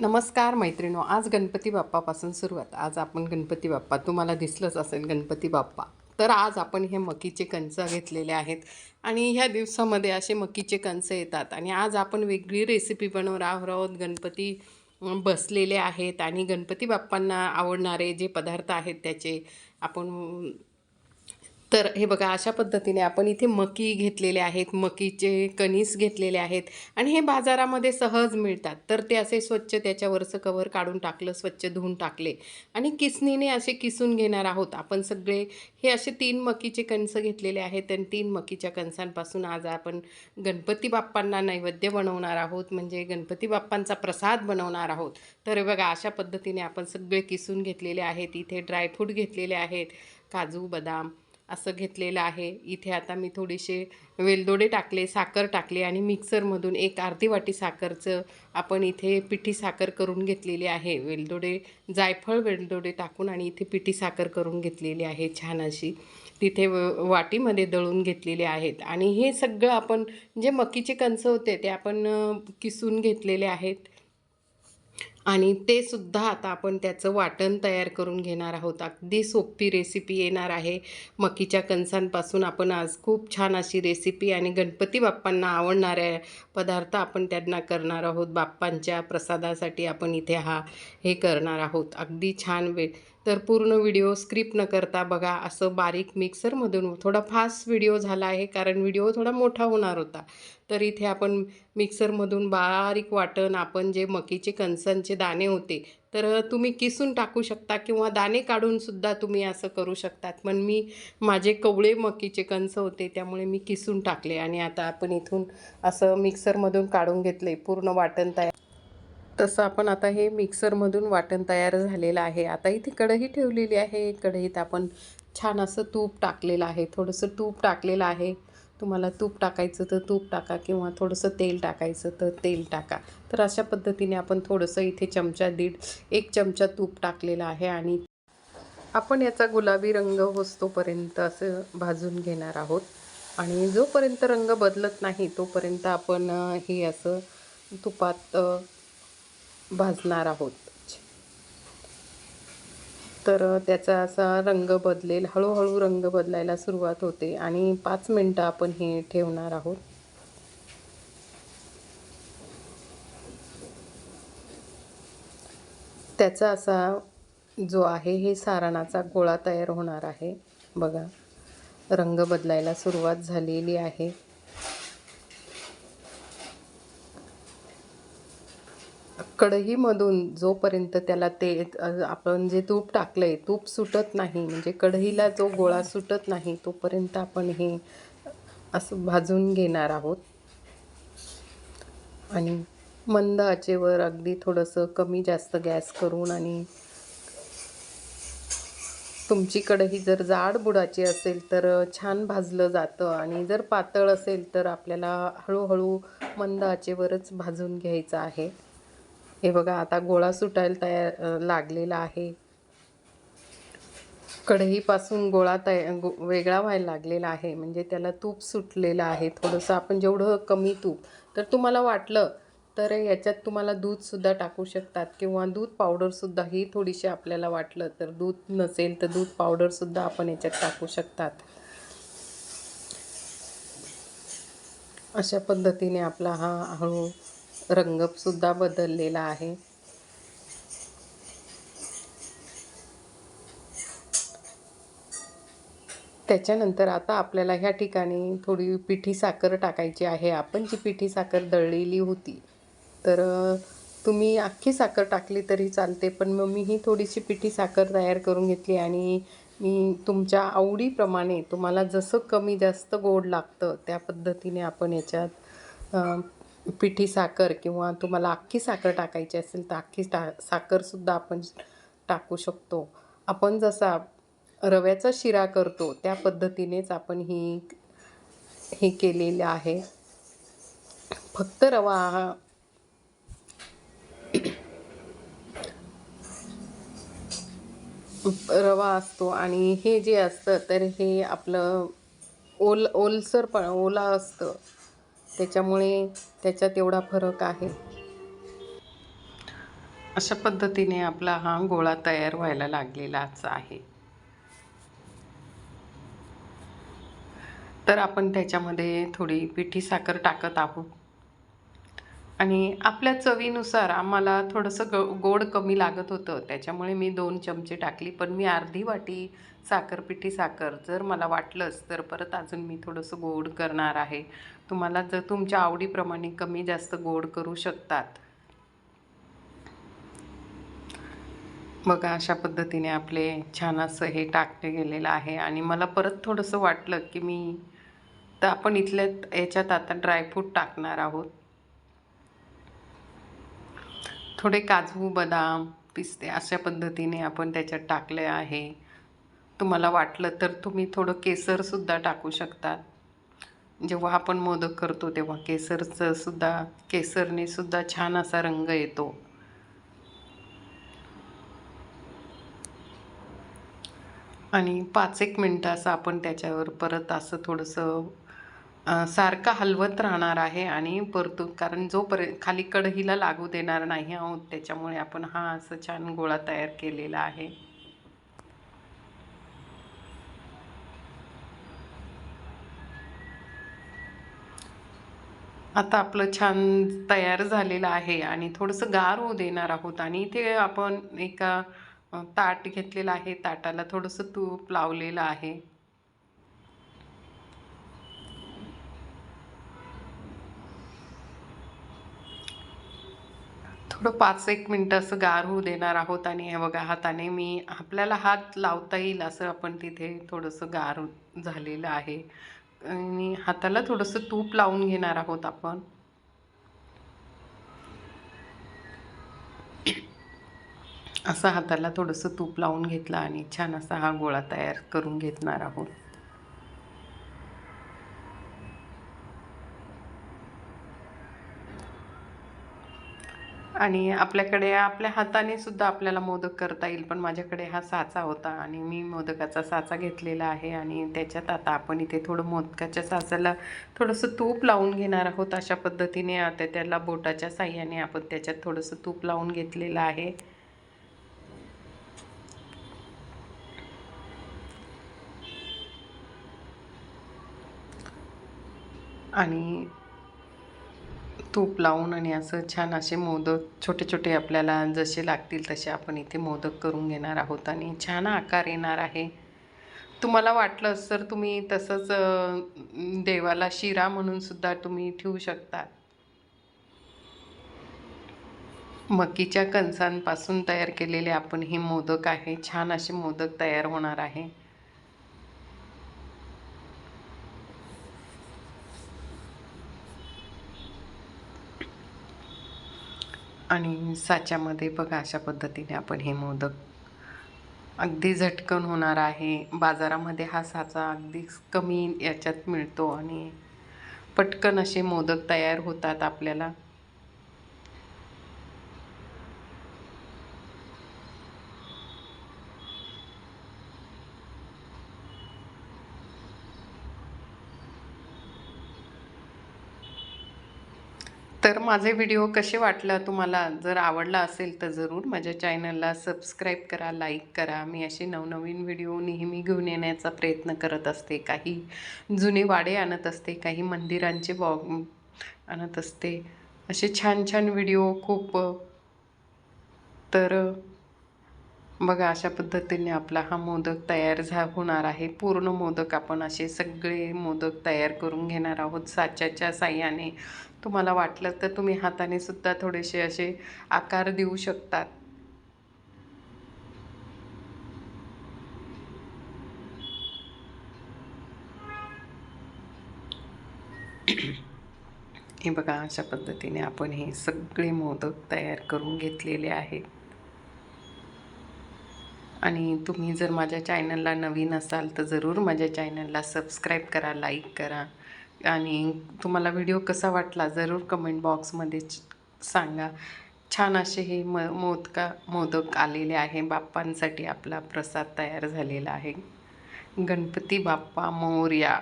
नमस्कार मैत्रिणो आज गणपती बाप्पापासून सुरुवात. आज आपण गणपती बाप्पा तुम्हाला दिसलंच असेल गणपती बाप्पा. तर आज आपण हे मकीचे कंच घेतलेले आहेत आणि ह्या दिवसामध्ये असे मकीचे कंच येतात आणि आज आपण वेगळी रेसिपी बनवणार आहोत. गणपती बसलेले आहेत आणि गणपती बाप्पांना आवडणारे जे पदार्थ आहेत त्याचे आपण तर हे बघा अशा पद्धतीने आपण इथे मकी घेतलेले आहेत मकीचे कणीस घेतलेले आहेत आणि हे बाजारामध्ये सहज मिळतात. तर ते असे स्वच्छ त्याच्यावरचं कवर काढून टाकलं स्वच्छ धुवून टाकले आणि किसनीने असे किसून घेणार आहोत. आपण सगळे हे असे तीन मकीचे कणस घेतलेले आहेत आणि तीन मकीच्या कणसांपासून आज आपण गणपती बाप्पांना नैवेद्य बनवणार आहोत. म्हणजे गणपती बाप्पांचा प्रसाद बनवणार आहोत. तर बघा अशा पद्धतीने आपण सगळे किसून घेतलेले आहेत. इथे ड्रायफ्रूट घेतलेले आहेत काजू बदाम असं घेतलेलं आहे. इथे आता मी थोडेसे वेलदोडे टाकले साखर टाकले आणि मिक्सरमधून एक अर्धी वाटी साखरचं आपण इथे पिठी साखर करून घेतलेली आहे. वेलदोडे जायफळ वेलदोडे टाकून आणि इथे पिठी साखर करून घेतलेली आहे छान अशी. तिथे व- वाटीमध्ये दळून घेतलेले आहेत. आणि हे सगळं आपण जे मकीचे कणस होते ते आपण किसून घेतलेले आहेत. आणि ते सुद्धा आता आपण त्याचं वाटण तयार करून घेणार आहोत. अगदी सोपी रेसिपी येणार आहे. मकीच्या कणसांपासून आपण आज खूप छान अशी रेसिपी आणि गणपती बाप्पांना आवडणाऱ्या पदार्थ आपण त्यांना करणार आहोत. बाप्पांच्या प्रसादासाठी आपण इथे हा हे करणार आहोत. अगदी छान वेळ तर पूर्ण व्हिडिओ स्क्रिप्ट न करता बघा असं बारीक मिक्सरमधून थोडा फास्ट व्हिडिओ झाला आहे कारण व्हिडिओ थोडा मोठा होणार होता. तर इथे आपण मिक्सरमधून बारीक वाटण आपण जे मकीचे कणसांचे दाणे होते तर तुम्ही किसून टाकू शकता किंवा दाणे काढूनसुद्धा तुम्ही असं करू शकतात. पण मी माझे कवळे मकीचे कणस होते त्यामुळे मी किसून टाकले आणि आता आपण इथून असं मिक्सरमधून काढून घेतले पूर्ण वाटण तयार तसं आपण आता हे मिक्सरमधून वाटण तयार झालेलं आहे. आता इथे कढई ठेवलेली आहे. कढईत आपण छान असं तूप टाकलेलं आहे. थोडंसं तूप टाकलेलं आहे. तुम्हाला तूप टाकायचं तर तूप टाका किंवा थोडंसं तेल टाकायचं तर तेल टाका. तर अशा पद्धतीने आपण थोडंसं इथे चमचा दीड एक चमचा तूप टाकलेलं आहे आणि आपण याचा गुलाबी रंग होतोपर्यंत असं भाजून घेणार आहोत. आणि जोपर्यंत रंग बदलत नाही तोपर्यंत आपण हे असं तुपात भाजणार आहोत. तर त्याचा असा रंग बदलेल हळूहळू रंग बदलायला सुरुवात होते आणि पाच मिनटं आपण हे ठेवणार आहोत. त्याचा असा जो आहे हे सारणाचा गोळा तयार होणार आहे. बघा रंग बदलायला सुरुवात झालेली आहे. कढईमधून जोपर्यंत त्याला ते आपण जे तूप टाकलं आहे तूप सुटत नाही म्हणजे कढईला जो गोळा सुटत नाही तोपर्यंत आपण हे असं भाजून घेणार आहोत. आणि मंद आचेवर अगदी थोडंसं कमी जास्त गॅस करून आणि तुमची कढई जर जाड बुडाची असेल तर छान भाजलं जातं आणि जर पातळ असेल तर आपल्याला हळूहळू मंद आचेवरच भाजून घ्यायचं आहे. हे बघा आता गोळा सुटायला तयार लागलेला आहे. कढईपासून गोळा तया गो वेगळा व्हायला लागलेला आहे. म्हणजे त्याला तूप सुटलेलं आहे. थोडंसं आपण जेवढं कमी तूप तर तुम्हाला वाटलं तर याच्यात तुम्हाला दूधसुद्धा टाकू शकतात किंवा दूध पावडरसुद्धा ही थोडीशी आपल्याला वाटलं तर दूध नसेल तर दूध पावडरसुद्धा आपण याच्यात टाकू शकतात. अशा पद्धतीने आपला हा हळू रंगसुद्धा बदललेला आहे. त्याच्यानंतर आता आपल्याला ह्या ठिकाणी थोडी पिठी साखर टाकायची आहे. आपण जी पिठी साखर दळलेली होती तर तुम्ही अख्खी साखर टाकली तरी चालते पण मग मी ही थोडीशी पिठी साखर तयार करून घेतली आणि मी तुमच्या आवडीप्रमाणे तुम्हाला जसं कमी जास्त गोड लागतं त्या पद्धतीने आपण याच्यात पिठी साखर किंवा तुम्हाला अख्खी साखर टाकायची असेल तर अख्खी टा साखरसुद्धा आपण टाकू शकतो. आपण जसा रव्याचा शिरा करतो त्या पद्धतीनेच आपण ही हे केलेलं आहे. फक्त रवा हा रवा असतो आणि हे जे असतं तर हे आपलं ओल ओलसर पण ओला असतं. त्याच्यामुळे त्याच्यात एवढा फरक आहे. अशा पद्धतीने आपला हा गोळा तयार व्हायला लागलेलाच आहे. तर आपण त्याच्यामध्ये थोडी पिठी साखर टाकत आहोत. आणि आपल्या चवीनुसार आम्हाला थोडंसं ग गोड कमी लागत होतं. त्याच्यामुळे मी दोन चमचे टाकली पण मी अर्धी वाटी साखर पिठी साखर जर मला वाटलंच तर परत अजून मी थोडंसं गोड करणार आहे. तुम्हाला जर तुमच्या आवडीप्रमाणे कमी जास्त गोड करू शकतात. बघा अशा पद्धतीने आपले छान असं हे टाकले गेलेलं आहे आणि मला परत थोडंसं वाटलं की मी तर आपण इथल्या याच्यात आता ड्रायफ्रूट टाकणार आहोत. थोडे काजू बदाम पिस्ते अशा पद्धतीने आपण त्याच्यात टाकले आहे. तुम्हाला वाटलं तर तुम्ही थोडं केसरसुद्धा टाकू शकतात. जेव्हा आपण मोदक करतो तेव्हा केसरचं सुद्धा केसरने सुद्धा छान असा रंग येतो. आणि पाच एक मिनटं असं आपण त्याच्यावर परत असं थोडंसं सारखं हलवत राहणार आहे आणि परतून कारण जोपर्यंत खाली कढईला लागू देणार नाही आहोत त्याच्यामुळे आपण हा असं छान गोळा तयार केलेला आहे. आता आपलं छान तयार झालेलं आहे आणि थोडंसं गार होऊ देणार आहोत आणि इथे आपण एका ताट घेतलेलं आहे. ताटाला थोडंसं तूप लावलेलं आहे. थोडं पाच एक मिनटं असं गार होऊ देणार आहोत आणि हे बघा हाताने मी आपल्याला हात लावता येईल असं आपण तिथे थोडंसं गार झालेलं आहे. आणि हाताला थोडंसं तूप लावून घेणार आहोत आपण. असं हाताला थोडंसं तूप लावून घेतलं आणि छान असा हा गोळा तयार करून घेतणार आहोत. आणि आपल्याकडे आपल्या हाताने सुद्धा आपल्याला मोदक करता येईल. पण माझ्याकडे हा साचा होता आणि मी मोदकाचा साचा घेतलेला आहे आणि त्याच्यात आता आपण इथे थोडं मोदकाच्या साचाला थोडंसं तूप लावून घेणार आहोत अशा पद्धतीने. आता त्याला बोटाच्या साह्याने आपण त्याच्यात थोडंसं तूप लावून घेतलेलं आहे. आणि तूप लावून आणि असं छान असे मोदक छोटे छोटे आपल्याला जसे लागतील तसे आपण इथे मोदक करून घेणार आहोत आणि छान आकार येणार आहे. तुम्हाला वाटलं तर तुम्ही तसंच देवाला शिरा म्हणून सुद्धा तुम्ही ठेवू शकता. मकीच्या कणसांपासून तयार केलेले आपण हे मोदक आहे. छान असे मोदक तयार होणार आहे. आणि साच्यामध्ये बघा अशा पद्धतीने आपण हे मोदक अगदी झटकन होणार आहे. बाजारामध्ये हा साचा अगदी कमी याच्यात मिळतो आणि पटकन असे मोदक तयार होतात आपल्याला. तर माझे व्हिडिओ कसे वाटलं तुम्हाला? जर आवडला असेल तर जरूर माझ्या चॅनलला सबस्क्राईब करा लाईक करा. मी असे नवनवीन व्हिडिओ नेहमी घेऊन येण्याचा प्रयत्न करत असते. काही जुने वाडे आणत असते काही मंदिरांचे बॉग आणत असते. असे छान छान व्हिडिओ खूप तर बघा अशा पद्धतीने आपला हा मोदक तयार झा होणार आहे. पूर्ण मोदक आपण असे सगळे मोदक तयार करून घेणार आहोत साच्याच्या साह्याने. तुम्हाला वाटलं तर तुम्ही हाताने सुद्धा थोडेसे असे आकार देऊ शकतात. हे बघा अशा पद्धतीने आपण हे सगळे मोदक तयार करून घेतलेले आहेत. आणि तुम्ही जर माझ्या चॅनलला नवीन असाल तर जरूर माझ्या चॅनलला सबस्क्राईब करा लाईक करा. आणि तुम्हाला व्हिडिओ कसा वाटला जरूर कमेंट बॉक्समध्ये सांगा. छान असे हे म मोदका मोदक आलेले आहे. बाप्पांसाठी आपला प्रसाद तयार झालेला आहे. गणपती बाप्पा मोर्या.